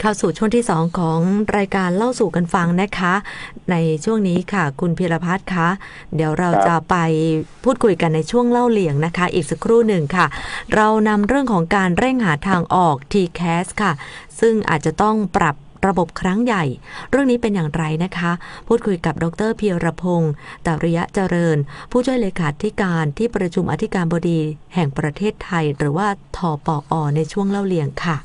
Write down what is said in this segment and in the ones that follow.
เข้าสู่ช่วงที่ 2 ของรายการเล่าสู่กันฟังนะคะ ในช่วงนี้ค่ะ คุณพิรพัฒน์คะเดี๋ยวเราครับจะไปพูดคุยกันในช่วงเล่าเลี่ยงนะคะ อีกสักครู่หนึ่งค่ะ เรานำเรื่องของการเร่งหาทางออก TCAS ค่ะ ซึ่งอาจจะต้องปรับระบบครั้งใหญ่ เรื่องนี้เป็นอย่างไรนะคะ พูดคุยกับดรเพียรพงศ์ตริยะเจริญ ผู้ช่วยเลขาธิการที่ประชุมอธิการบดีแห่งประเทศไทย หรือว่าทปอในช่วงเล่าเลี่ยงค่ะ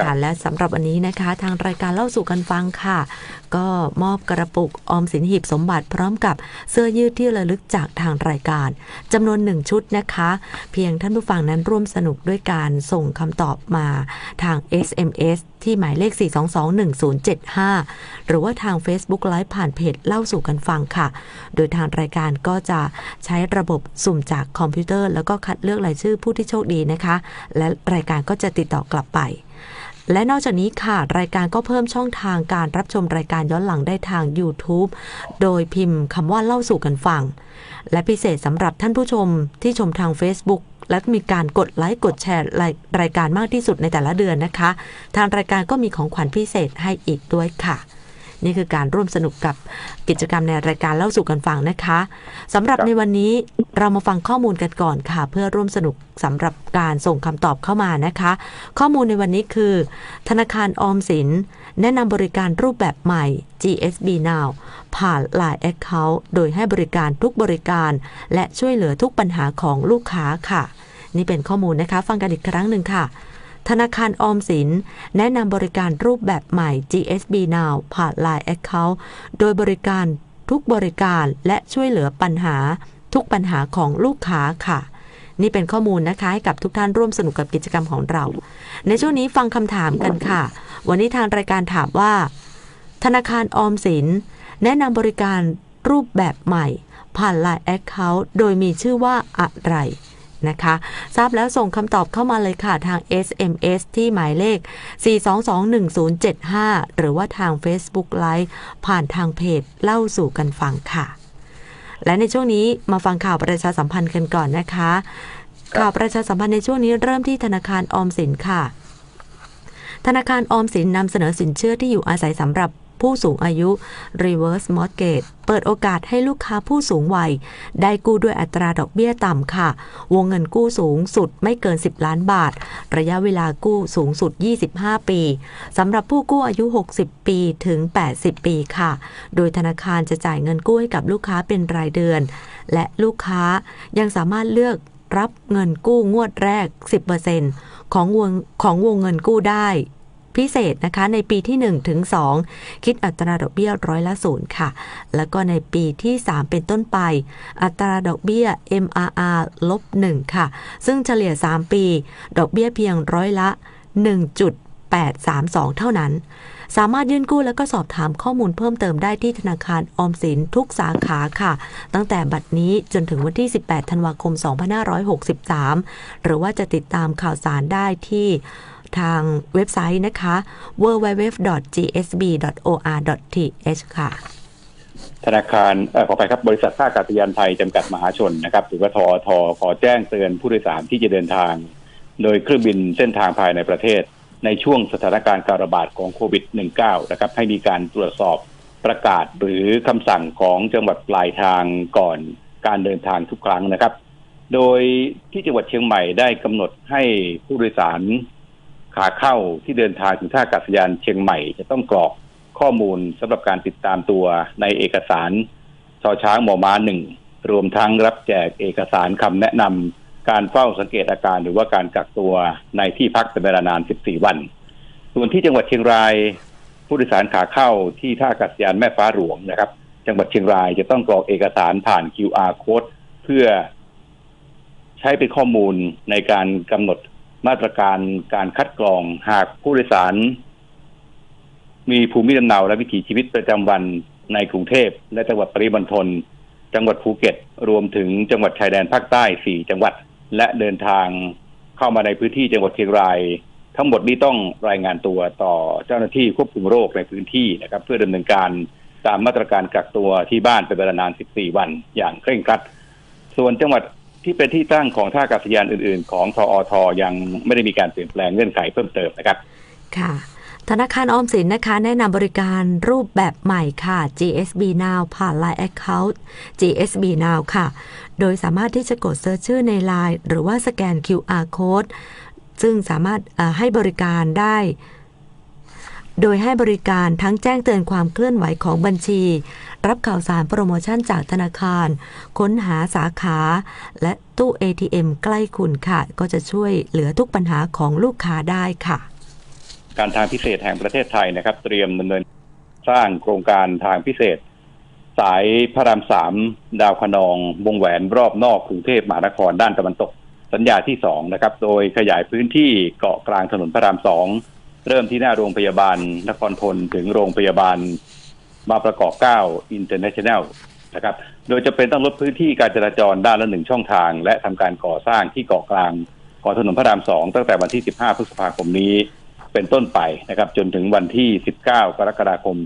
ค่ะและสำหรับวันนี้นะคะ ทางรายการเล่าสู่กันฟังค่ะ ก็มอบกระปุกออมสินหีบสมบัติพร้อมกับเสื้อยืดที่ระลึกจากทางรายการจำนวนหนึ่งชุดนะคะ เพียงท่านผู้ฟังนั้นร่วมสนุกด้วยการส่งคำตอบมาทาง SMS ที่หมายเลข 4221075 หรือว่าทาง Facebook Live ผ่านเพจเล่าสู่กันฟังค่ะ โดยทางรายการก็จะใช้ระบบสุ่มจากคอมพิวเตอร์ แล้วก็คัดเลือกรายชื่อผู้ที่โชคดีนะคะ และรายการก็จะติดต่อกลับไป และนอกจากนี้ค่ะ รายการก็เพิ่มช่องทางการรับชมรายการย้อนหลังได้ทาง YouTube โดยพิมพ์คำว่าเล่าสู่กันฟัง และพิเศษสำหรับท่านผู้ชมที่ชมทาง Facebook และมีการกดไลค์กดแชร์รายรายการมากที่สุดในแต่ละเดือนนะคะ ทางรายการก็มีของขวัญพิเศษให้อีกด้วยค่ะ นี่คือการร่วมสนุกกับกิจกรรมในรายการเล่าสู่กันฟังนะคะสำหรับครับในวันนี้เรามาฟังข้อมูลกันก่อนค่ะ เพื่อร่วมสนุกสำหรับการส่งคำตอบเข้ามานะคะ ข้อมูลในวันนี้คือ ธนาคารออมสิน แนะนำบริการรูปแบบใหม่ GSB Now ผ่าน Line Account โดยให้บริการทุกบริการ และช่วยเหลือทุกปัญหาของลูกค้าค่ะ นี่เป็นข้อมูลนะคะ ฟังกันอีกครั้งหนึ่งค่ะ ธนาคารออมสิน แนะนำบริการรูปแบบใหม่ GSB Now ผ่าน Line Account โดยบริการทุกบริการและช่วยเหลือปัญหา ทุกปัญหาของลูกค้าค่ะ นี่เป็นข้อมูลนะคะให้กับทุกท่านร่วมสนุกกับกิจกรรมของเรา ในช่วงนี้ฟังคำถามกันค่ะ วันนี้ทางรายการถามว่า ธนาคารออมสิน แนะนำบริการรูปแบบใหม่ ผ่าน Line Account โดยมีชื่อว่าอะไร นะคะ ทราบแล้วส่งคำตอบเข้ามาเลยค่ะทาง SMS ที่หมายเลข 4221075 หรือว่าทาง Facebook Live ผ่านทางเพจเล่าสู่กันฟังค่ะ และในช่วงนี้มาฟังข่าวประชาสัมพันธ์กันก่อนนะคะ ข่าวประชาสัมพันธ์ในช่วงนี้เริ่มที่ธนาคารออมสินค่ะธนาคารออมสินนำเสนอสินเชื่อที่อยู่อาศัยสำหรับ ผู้สูงอายุ reverse mortgage เปิดโอกาสให้ลูกค้าผู้สูงวัย ได้กู้ด้วยอัตราดอกเบี้ยต่ำค่ะ วงเงินกู้สูงสุดไม่เกิน 10 ล้านบาท ระยะเวลากู้สูงสุด 25 ปีสำหรับผู้กู้อายุ 60 ปีถึง 80 ปีค่ะ โดยธนาคารจะจ่ายเงินกู้ให้กับลูกค้าเป็นรายเดือน และลูกค้ายังสามารถเลือกรับเงินกู้งวดแรก 10%ของวงของวงเงินกู้ได้ พิเศษนะคะ ในปีที่1ถึง2คิดอัตราดอกเบี้ยร้อยละศูนย์ค่ะ แล้วก็ในปีที่ 3 เป็นต้นไป อัตราดอกเบี้ย MRR ลบ1ค่ะ ซึ่งเฉลี่ย 3 ปี ดอกเบี้ยเพียงร้อยละ 1.832 เท่านั้นสามารถยื่นกู้แล้วก็สอบถามข้อมูลเพิ่มเติมได้ที่ธนาคารออมสินทุกสาขาค่ะ ตั้งแต่บัดนี้จนถึงวันที่ 18 ธันวาคม 2563 หรือว่าจะติดตามข่าวสารได้ที่ ทางเว็บไซต์นะคะ www.gsb.or.th ค่ะ ธนาคารอขอไปครับบริษัทท่าอากาศยานไทยจำกัดมหาชนนะครับหรือว่าทอทขอแจ้งเตือนผู้โดยสารที่จะเดินทาง โดยเครื่องบินเส้นทางภายในประเทศ ในช่วงสถานการณ์การระบาดของโควิด -19 นะครับให้มีการตรวจสอบประกาศหรือคำสั่งของจังหวัดปลายทางก่อนการเดินทางทุกครั้งนะครับ โดยที่จังหวัดเชียงใหม่ได้กำหนดให้ผู้โดยสาร ขาเข้าที่เดินทางถึงท่าอากาศยานเชียงใหม่ จะต้องกรอกข้อมูลสำหรับการติดตามตัวในเอกสารชอช้างหมอม้าหนึ่งรวมทั้งรับแจกเอกสารคำแนะนำการเฝ้าสังเกตอาการหรือว่าการกักตัวในที่พักเป็นเวลานาน 14 วัน ส่วนที่จังหวัดเชียงราย ผู้โดยสารขาเข้าที่ท่าอากาศยานแม่ฟ้าหลวงนะครับ จังหวัดเชียงรายจะต้องกรอกเอกสารผ่าน QR code เพื่อใช้เป็นข้อมูลในการกำหนด มาตรการการคัดกรองหากผู้โดยสาร มีภูมิลำเนาและวิถีชีวิตประจำวันในกรุงเทพและจังหวัดปริมณฑลจังหวัดภูเก็ต รวมถึงจังหวัดชายแดนภาคใต้สี่จังหวัด และเดินทางเข้ามาในพื้นที่จังหวัดเชียงราย ทั้งหมดนี้ต้องรายงานตัวต่อเจ้าหน้าที่ควบคุมโรคในพื้นที่นะครับ เพื่อดำเนินการตามมาตรการกักตัวที่บ้านเป็นเวลานาน 14 วันอย่างเคร่งครัด ส่วนจังหวัด ที่เป็นที่ตั้งของท่าอากาศยานอื่น ๆ ของทออทยังไม่ได้มีการเปลี่ยนแปลงเงื่อนไขเพิ่มเติมนะครับค่ะธนาคารออมสินนะคะ แนะนำบริการรูปแบบใหม่ค่ะ GSB Now ผ่าน Line Account GSB Now ค่ะ โดยสามารถที่จะกดเซิร์ชชื่อใน Line หรือว่าสแกน QR Code ซึ่งสามารถให้บริการได้ โดยให้บริการทั้งแจ้งเตือนความเคลื่อนไหวของบัญชี รับข่าวสารโปรโมชั่นจากธนาคาร ค้นหาสาขา และตู้ ATM ใกล้คุณค่ะ ก็จะช่วยเหลือทุกปัญหาของลูกค้าได้ค่ะ การทางพิเศษแห่งประเทศไทยนะครับ เตรียมดำเนินสร้างโครงการทางพิเศษ สายพระรามสามดาวคะนอง วงแหวนรอบนอกกรุงเทพมหานครด้านตะวันตก สัญญาที่สองนะครับ โดยขยายพื้นที่เกาะกลางถนนพระรามสอง เริ่มที่หน้าโรงพยาบาลนครทนถึงโรงพยาบาลมาประกอบเก้าอินเตอร์เนชั่นแนลนะครับ โดยจะเป็นต้องลดพื้นที่การจราจรด้านละหนึ่งช่องทาง และทำการก่อสร้างที่เกาะกลางของถนนพระรามสองตั้งแต่วันที่ 15 พฤษภาคมนี้ เป็นต้นไปนะครับ จนถึงวันที่ 19 กรกฎาคม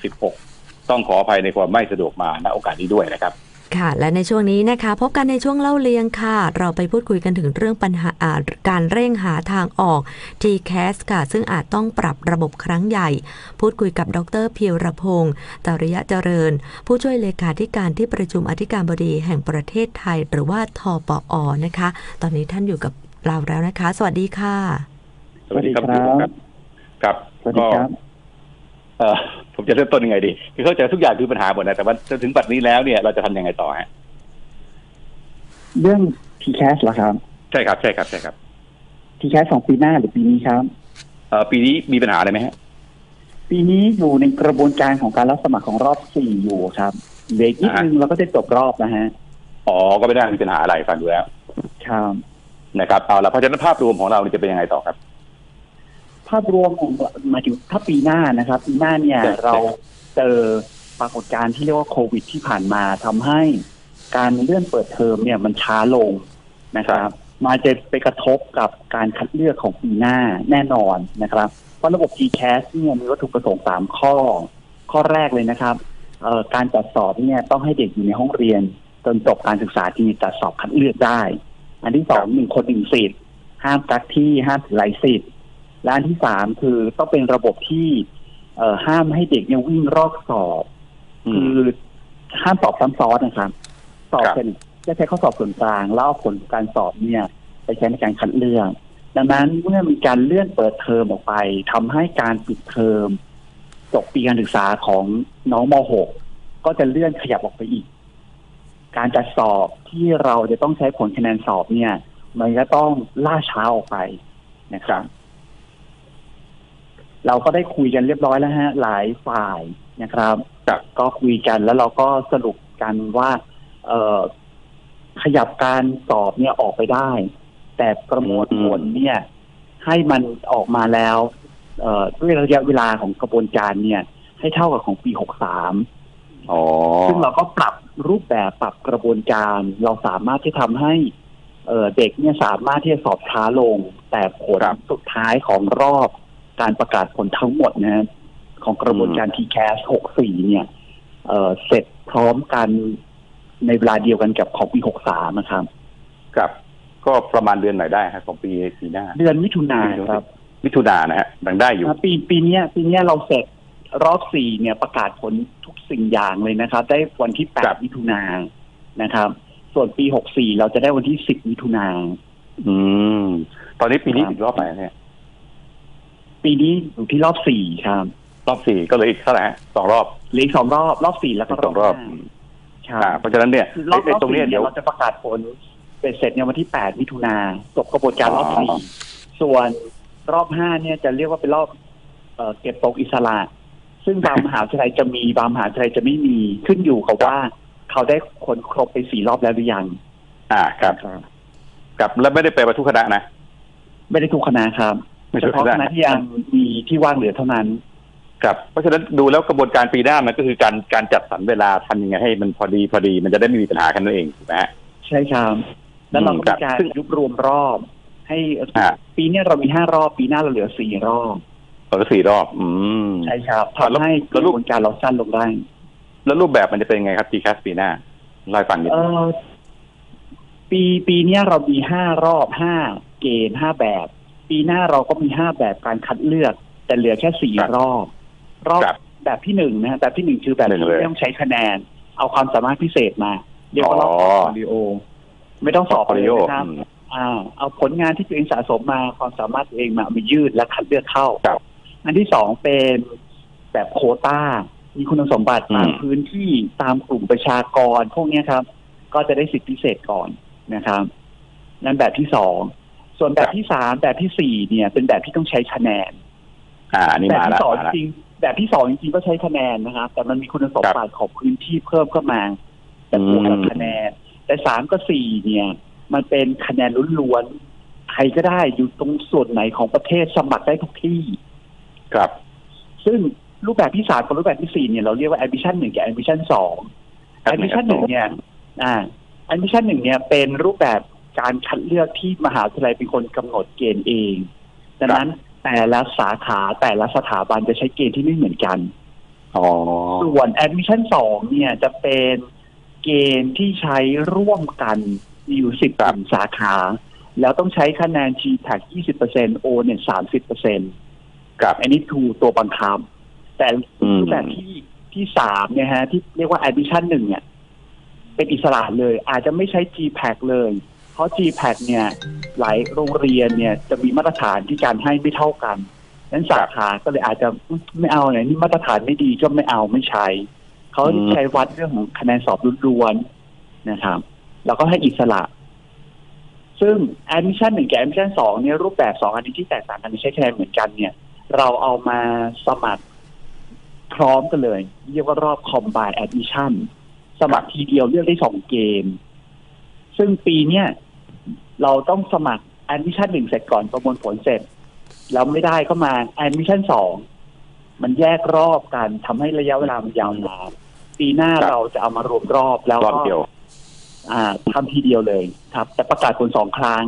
2566 ต้องขออภัยในความไม่สะดวกมาณโอกาสนี้ด้วยนะครับ ค่ะ และในช่วงนี้นะคะ พบกันในช่วงเล่าเรียงค่ะ เราไปพูดคุยกันถึงเรื่องปัญหาอ่าการเร่งหาทางออก TCAS ค่ะ ซึ่งอาจต้องปรับระบบครั้งใหญ่ พูดคุยกับดรเพียวระพงศ์ตริยะเจริญ ผู้ช่วยเลขาธิการที่ประชุมอธิการบดีแห่งประเทศไทย หรือว่าทปอนะคะ ตอนนี้ท่านอยู่กับเราแล้วนะคะ สวัสดีค่ะ สวัสดีครับสวัสดีครับค ผมจะเริ่มต้นยังไงดี คือเข้าใจทุกอย่างคือปัญหาหมดนะแต่ว่าจนถึงบัดนี้แล้วเนี่ยเราจะทำยังไงต่อฮะเรื่อง t c a s เหรอครับ ใช่ครับใช่ครับใช่ครับ t c a s ของปีหน้าหรือปีนี้ครับเอ่อปีนี้มีปัญหาอะไรไหมฮะปีนี้อยู่ในกระบวนการของการรับสมัครของรอบสี่อยู่ครับเด็กนิดนึงเราก็จะจบรอบนะฮะอ๋อก็ไม่ได้มีปัญหาอะไรฟังดูแล้วครับนะครับเอาละเพราะฉะนั้นภาพรวมของเราเนี่ยจะเป็นยังไงต่อครับภาพรวมของหมายถึงถ้าปีหน้านะครับ ปีหน้าเนี่ยใช่เราเจอปรากฏการณ์ที่เรียกว่าโควิดที่ผ่านมาทำให้การเลื่อนเปิดเทอมเนี่ยมันช้าลงนะครับ มาจะไปกระทบกับการคัดเลือกของปีหน้าแน่นอนนะครับ เพราะระบบ GCAS เนี่ยมีวัตถุประสงค์สามข้อ ข้อแรกเลยนะครับเอ่อการจัดสอบเนี่ยต้องให้เด็กอยู่ในห้องเรียน จนจบการศึกษาที่จะสอบคัดเลือกได้ อันที่สองหนึ่งคนหนึ่งสิทธิ์ห้ามกักที่ห้ามถือหลายสิทธิ์ และอันที่สามคือต้องเป็นระบบที่เอ่อห้ามให้เด็กเนี่ยวิ่งรอกสอบอืคืมอห้ามสอบซ้ำซ้อนนะครับ สอบครับเป็นจะใช้ข้อสอบส่วนกลางแล้วเอาผลการสอบเนี่ย ไปใช้ในการคัดเลือก ดังนั้นเมื่อมีการเลื่อนเปิดเทอมออกไปทำให้การปิดเทอมจบปีการศึกษาของน้องม .6 ก็จะเลื่อนขยับออกไปอีก การจัดสอบที่เราจะต้องใช้ผลคะแนนสอบเนี่ย มันก็ต้องล่าช้าออกไปนะครับ เราก็ได้คุยกันเรียบร้อยแล้วฮะ หลายฝ่ายนะครับครับก็คุยกันแล้วเราก็สรุปกันว่า เออขยับการสอบเนี่ยออกไปได้ แต่ประมวลผลเนี่ย ให้มันออกมาแล้ว เอ่อด้วยระยะเวลาของกระบวนการเนี่ย ให้เท่ากับของปีหกสามอ๋อซึ่งเราก็ปรับรูปแบบปรับกระบวนการ เราสามารถที่ทำให้เอ่อเด็กเนี่ยสามารถที่จะสอบช้าลง แต่ผลครับสุดท้ายของรอบ การประกาศผลทั้งหมดนะฮะของกระบวนการ TCAS 64 เนี่ยเอ่อเสร็จพร้อมกันในเวลาเดียวกันกับของปี 63 นะครับครับ ก็ประมาณเดือนไหนได้ครับของปีปีหน้า เดือนมิถุนายนครับ มิถุนายนนะฮะดังได้อยู่อ่าปีปีเนี้ยปีเนี้ยเราเสร็จรอบสี่เนี่ยประกาศผลทุกสิ่งอย่างเลยนะครับ ได้วันที่แปครัดบมิถุนายนนะครับ ส่วนปีหกสี่เราจะได้วันที่สิบมิถุนายนอืม ตอนนี้ปีนี้ครับอีกรอบไหนเนี่ย ปีนี้อยู่ที่รอบสี่ครับรอบสี่ก็เหลยอีกเท่าไหร่ฮะสองรอบเหลืออกสองรอบรอบสี่แล้วก็สองรอบห้าอืมครับอ่าเพราะฉะนั้นเนี่ยรอบไอ้รอบตรงเนี้ยสี่เดี๋เนี่ยยว เราจะประกาศผลเป็นเสร็จในวันที่แปดมิถุนาจบกระบวนการรอบอ๋อสี่ส่วนรอบห้าเนี่ยจะเรียกว่าเป็นรอบเอ่อเก็บตกอิสระ ซึ่งบางมหาวิทยาลัยจะมีบางมหาวิทยาลัยจะไม่มีขึ้นอยู่กับว่า เขาได้คนครบไปสี่รอบแล้วหรือยังอ่าครับครับแล้วไม่ได้ไปประทุกคณะนะ ไม่ได้ทุกคณะครับไม่ เฉทุกพาะคคณะณะที่ยังมีที่ว่างเหลือเท่านั้น ครับ เพราะฉะนั้นดูแล้วกระบวนการปีหน้ามันก็คือการการจัดสรรเวลาทำยังไงให้มันพอดีพอดีมันจะได้ไม่มีปัญหากันนั่นเองถูกไหมฮะใช่ครับแล้วเราก็ครัมีบการซึ่งยุบรวมรอบ ให้อ่าปีเนี้ยเรามีห้ารอบ ปีหน้าเราเหลือสี่รอบตอนละสี่รอบ อืมใช่ครับแล้วทำให้กแล้วระลูบกวนการเราสั้นลงได้แล้วรูปแบบมันจะเป็นยังไงครับ GCAS ปีหน้าเล่าให้ฟังนิดเออปีปีเนี้ยเรามีห้ารอบห้าเกณฑ์ห้าแบบ ปีหน้าเราก็มีห้าแบบการคัดเลือก แต่เหลือแค่สี่ครับรอบ รอบครับแบบที่หนึ่งนะฮะแบบที่หนึ่งคือแบบหนึ่งที่เลย ไม่ต้องใช้คะแนน เอาความสามารถพิเศษมาเรียกว่ารอบอ๋อพอลิโอ ไม่ต้องสอบพอเลลิยโอนะครับอ่าเอาผลงานที่ตัวเองสะสมมาความสามารถตัวเองมาเอามายืดและคัดเลือกเข้า ครับอันที่สองเป็นแบบโควต้ามีคุณสมบัติตามอืม พื้นที่ตามกลุ่มประชากรพวกเนี้ยครับ ก็จะได้สิทธิพิเศษก่อนนะครับ นั่นแบบที่สอง ส่วนแบบที่สามแบบที่สี่เนี่ย เป็นแบบที่ต้องใช้คะแนนอ่าอันนี่แบบมาที่แล้วสองมาแล้ว จริงแบบที่สองจริงๆก็ใช้คะแนนนะครับ แต่มันมีคุณสมบัติของพื้นที่เพิ่มเข้ามาแต่บวกกับอืม คะแนน แต่สามกับสี่เนี่ย มันเป็นคะแนนล้วนๆใครก็ได้อยู่ตรงส่วนไหนของประเทศสมัครได้ทุกที่ ครับ ซึ่งรูปแบบที่สามกับรูปแบบที่สี่เนี่ยเราเรียกว่า admission หนึ่งกับ admission สอง admission หนึ่งเนี่ย อ่า admission หนึ่งเนี่ยเป็นรูปแบบ การคัดเลือกที่มหาวิทยาลัยเป็นคนกำหนดเกณฑ์เอง ดังนั้นแต่ละสาขาแต่ละสถาบันจะใช้เกณฑ์ที่ไม่เหมือนกันอ๋อส่วน admission สองเนี่ยจะเป็นเกณฑ์ที่ใช้ร่วมกันมีอยู่สิบครับกลุ่มสาขา แล้วต้องใช้คะแนน G t a c 20% O เนี่ย30%ครับอันนี้คือตัวบังคับ แต่อืมรูปแบบที่ที่สามเนี่ยฮะ ที่เรียกว่า admission หนึ่งเนี่ย เป็นอิสระเลย อาจจะไม่ใช้ GPAC เลย เพราะ GPAC เนี่ยหลายโรงเรียนเนี่ยจะมีมาตรฐานที่การให้ไม่เท่ากันนั้นสาขาก็เลยอาจจะไม่เอาเนี่ยนี่มาตรฐานไม่ดีก็ไม่เอาไม่ใช้เขาใช้วัดเรื่องของคะแนนสอบล้วนๆนะครับ แล้วก็ให้อิสระ ซึ่ง admission หนึ่งกับ admission สองเนี่ยรูปแบบสองอันนี้ที่แตกต่างกันไม่ใช่คะแนนเหมือนกันเนี่ย เราเอามาสมัครพร้อมกันเลย เรียกว่ารอบ combine admission สมัครทีเดียวเลือกได้สองเกม ซึ่งปีเนี้ย เราต้องสมัคร admission หนึ่งเสร็จก่อนประมวลผลเสร็จ แล้วไม่ได้ก็มา admission สองมันแยกรอบกันทำให้ระยะเวลามันยาวนานปีหน้าครับเราจะเอามารวมรอบแล้วรอบก็เดียวอ่าทำทีเดียวเลยครับ แต่ประกาศผลสองครั้ง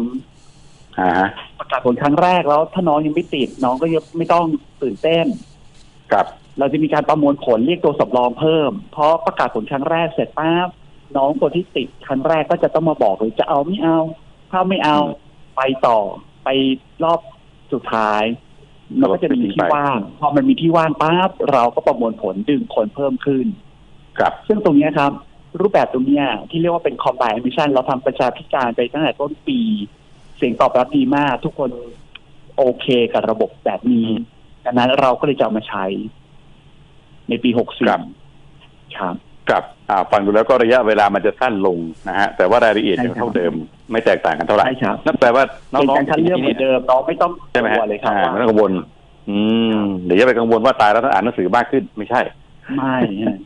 อ่าฮะประกาศผลครั้งแรกแล้ว ถ้าน้องยังไม่ติดน้องก็ยังไม่ต้องตื่นเต้นครับเราจะมีการประมวลผลเรียกตัวสำรองเพิ่ม เพราะประกาศผลครั้งแรกเสร็จปั๊บน้องคนที่ติดครั้งแรกก็จะต้องมาบอกเลยจะเอาไม่เอา ถ้าไม่เอาอืมไปต่อไปรอบสุดท้ายมันก็จะมีที่ว่าง พอมันมีที่ว่างปั๊บเราก็ประมวลผลดึงคนเพิ่มขึ้น ครับ ซึ่งตรงเนี้ยครับ รูปแบบตรงเนี้ยที่เรียกว่าเป็น combine admission เราทำประชาพิจารณ์ไปตั้งแต่ต้นปี เสียงตอบรับดีมาก ทุกคนโอเคกับระบบแบบนี้ดังนั้นเราก็เลยจะเอามาใช้ ในปีครับ64ครับ ครับอ่าฟังดูแล้วก็ระยะเวลามันจะสั้นลงนะฮะแต่ว่ารายละเอียดใช่ยังครับเท่าเดิม ไม่แตกต่างกันเท่าไหร่ใช่ครับนั่นแปลว่าน้เป็นองการคัดเลือกเหมือนเดิมน้องไม่ต้องใช่ไหมกฮะลัวเลยครับอ่าว่าไม่ต้องกังวล อืมเดี๋ยวจะไปกังวลว่าตายแล้วต้องอ่านหนังสือมากขึ้นไม่ใช่ ไม่ฮะ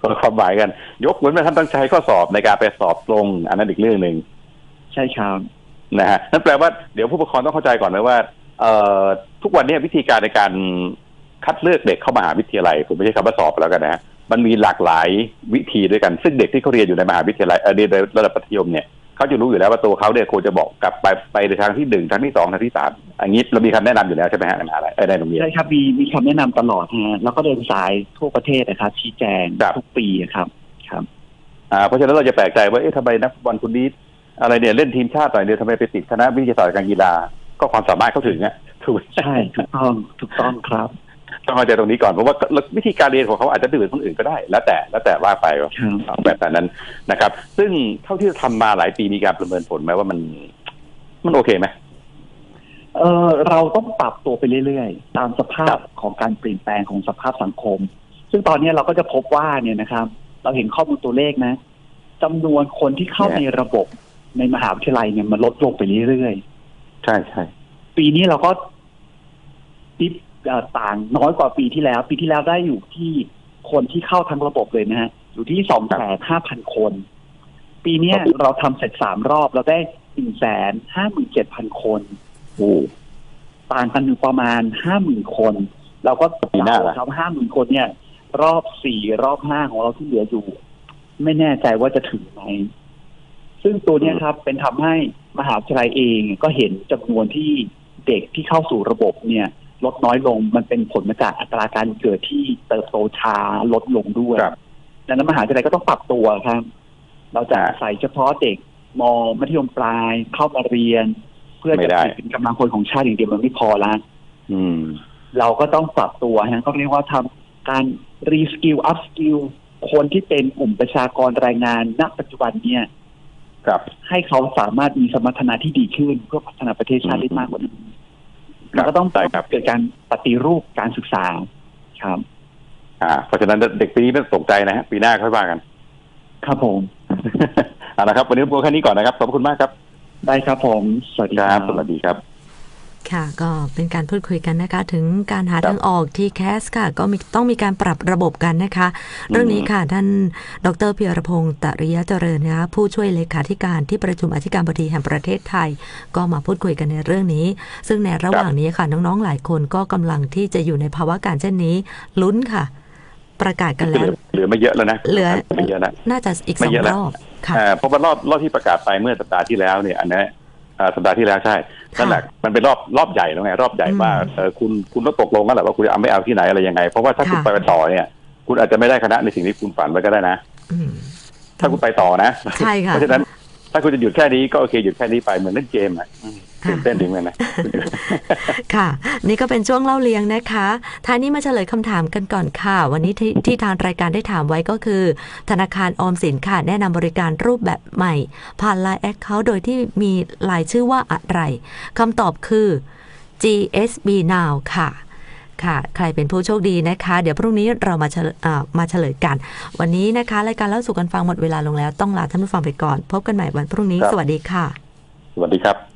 คนละความหมายกัน ยกเว้นว่าท่านต้องใช้ข้อสอบในการไปสอบตรง อันนั้นอีกเรื่องหนึ่งใช่ครับนะฮะนั่นแปลว่าเดี๋ยวผู้ปกครองต้องเข้าใจก่อนนะว่า เอ่อทุกวันนี้วิธีการในการคัดเลือกเด็กเข้ามหาวิทยาลัยผมไม่ใช่คำว่าสอบแล้วกันนะฮะ มันมีหลากหลายวิธีด้วยกัน ซึ่งเด็กที่เขาเรียนอยู่ในมหาวิทยาลัยเอ่อเรียนในระดับมัธยมเนี่ยเขาจะรู้อยู่แล้วว่าตัวเขาเนี่ยควรจะบอกกลับไปไปในทางที่หนึ่งทางที่สองทางที่สามอันนี้เรามีคำแนะนำอยู่แล้วใช่ไหมฮะในมหาลัยเอ่อในโรงเรียนใช่ครับมีมีคำแนะนำตลอดฮะแล้วก็เดินสายทั่วประเทศนะครับชี้แจงครับทุกปีครับครับอ่าเพราะฉะนั้นเราจะแปลกใจว่าเอ๊ะทำไมนักฟุตบอลคนนี้อะไรเนี่ยเล่นทีมชาติหน่อยเดียวทำไมไปติดคณะวิทยาศาสตร์การกีฬาก็ความสามารถเขาถึงอะถูกไหมใช่ถูกต้องถูกต้องครับ ต้องเข้าใจตรงนี้ก่อนเพราะว่าวิธีการเรียนของเขาอาจจะไม่เหมือนคนอื่นก็ได้ แล้วแต่แล้วแต่ว่าไปครับเอาแบบนั้นนะครับ ซึ่งเท่าที่ทำมาหลายปีมีการประเมินผลไหมว่ามันมันโอเคไหมเออเราต้องปรับตัวไปเรื่อยๆ ตามสภาครัพบของการเปลี่ยนแปลงของสภาพสังคม ซึ่งตอนนี้เราก็จะพบว่าเนี่ยนะครับ เราเห็นข้อมูลตัวเลขนะจำนวนคนที่เข้าในระบบในมหาวิทยาลัยเนี่ยมันลดลงไปเรื่อยใช่ใช่ๆปีนี้เราก็ติดเอ่อ ต่างน้อยกว่าปีที่แล้ว ปีที่แล้วได้อยู่ที่คนที่เข้าทั้งระบบเลยนะฮะอยู่ที่สองแสนห้าพันคน ปีเนี้ยเราทำเสร็จสามรอบเราได้หนึ่งแสนห้าหมื่นเจ็ดพันคนโอ้ต่างกันอยู่ประมาณห้าหมื่นคนเราก็ปีหน้าล่ะครับห้าหมื่นคนเนี่ย รอบสี่รอบห้าของเราที่เหลืออยู่ ไม่แน่ใจว่าจะถึงไหมซึ่งตัวเนี้ยครับเป็นทำให้มหาวิทยาลัยเองก็เห็นจำนวนที่เด็กที่เข้าสู่ระบบเนี่ย ลดน้อยลง มันเป็นผลมาจากอัตราการเกิดที่เติบโตช้าลดลงด้วยครับ ดังนั้นมหาวิทยาลัยก็ต้องปรับตัวครับ เราจะอ่าใส่เฉพาะเด็กมมัธยมปลายเข้ามาเรียน เพื่อไม่จะได้ เป็นกำลังคนของชาติอย่างเดียวมันไม่พอละอืม เราก็ต้องปรับตัวฮะก็เรียกว่าทำการรีสกิลอัพสกิลคนที่เป็นกลุ่มประชากรแรงงานณปัจจุบันเนี่ย ครับ ให้เขาสามารถมีสมรรถนะที่ดีขึ้น เพื่อพัฒนาประเทศชาติได้มากกว่านี้ครั มับนก็ต้องใช่ครับเกิดการปฏิรูปการศึกษาครับ อ่า เพราะฉะนั้นเด็กปีนี้ไม่ต้องตกใจนะฮะปีหน้าค่อยว่ากัน ครับผมเอาละครับ วันนี้พูดแค่นี้ก่อนนะครับ ขอบคุณมากครับ ได้ครับผม สวัสดีคครัรับบสวัสดีครับ ค่ะก็เป็นการพูดคุยกันนะคะ ถึงการหาครับทางออกที่แคสค่ะ ก็มีต้องมีการปรับระบบกันนะคะ เรื่องนี้ค่ะท่านดรเพียรพงศ์ตริยะเจริญนะคะผู้ช่วยเลขาธิการที่ประชุมอธิการบดีแห่งประเทศไทย ก็มาพูดคุยกันในเรื่องนี้ ซึ่งในระหว่างนี้ค่ะน้องๆหลายคนก็กำลังที่จะอยู่ในภาวะการเช่นนี้ลุ้นค่ะ ประกาศกันเหแล้ลืวอเหลือไม่เยอะแล้วนะเหลือไม่เยอะนะน่าจะอีกสไม่องเยอะแล้วรอบค่ะอ่าเพราะว่ารอบรอบที่ประกาศไปเมื่อสัปดาห์ที่แล้วเนี่ยอันนี้อ่า สัปดาห์ที่แล้วใช่นั่นแหละมันเป็นรอบรอบใหญ่แล้วไงรอบใหญ่อืมว่าเออคุณคุณต้องตกลงกันแหละว่าคุณจะเอาไม่เอาที่ไหนอะไรยังไง เพราะว่าถ้าคุณค่ะไปต่อเนี่ยคุณอาจจะไม่ได้คณะในสิ่งที่คุณฝันไว้ก็ได้นะอืมถ้าคุณไปต่อนะใช่ค่ะเพราะฉะนั้นถ้าคุณจะหยุดแค่นี้ก็โอเคหยุดแค่นี้ไปเหมือนเล่นเกมอะอืมค่ะ ตื่นเต้นถึงเลยนะ ค่ะ นี่ก็เป็นช่วงเล่าเรียงนะคะท้ายนี้มาเฉลยคำถามกันก่อนค่ะ วันนี้ที่ที่ทางรายการได้ถามไว้ก็คือ ธนาคารออมสินค่ะ แนะนำบริการรูปแบบใหม่ ผ่าน Line Account โดยที่มีลายชื่อว่าอะไรคำตอบคือ GSB Now ค่ะค่ะ ใครเป็นผู้โชคดีนะคะ เดี๋ยวพรุ่งนี้เรามาเฉลยอ่ามาเฉลยกัน วันนี้นะคะรายการเล่าสู่กันฟังหมดเวลาลงแล้ว ต้องลาท่านผู้ฟังไปก่อน พบกันใหม่วันพรุ่งนี้ครับสวัสดีค่ะ สวัสดีครับ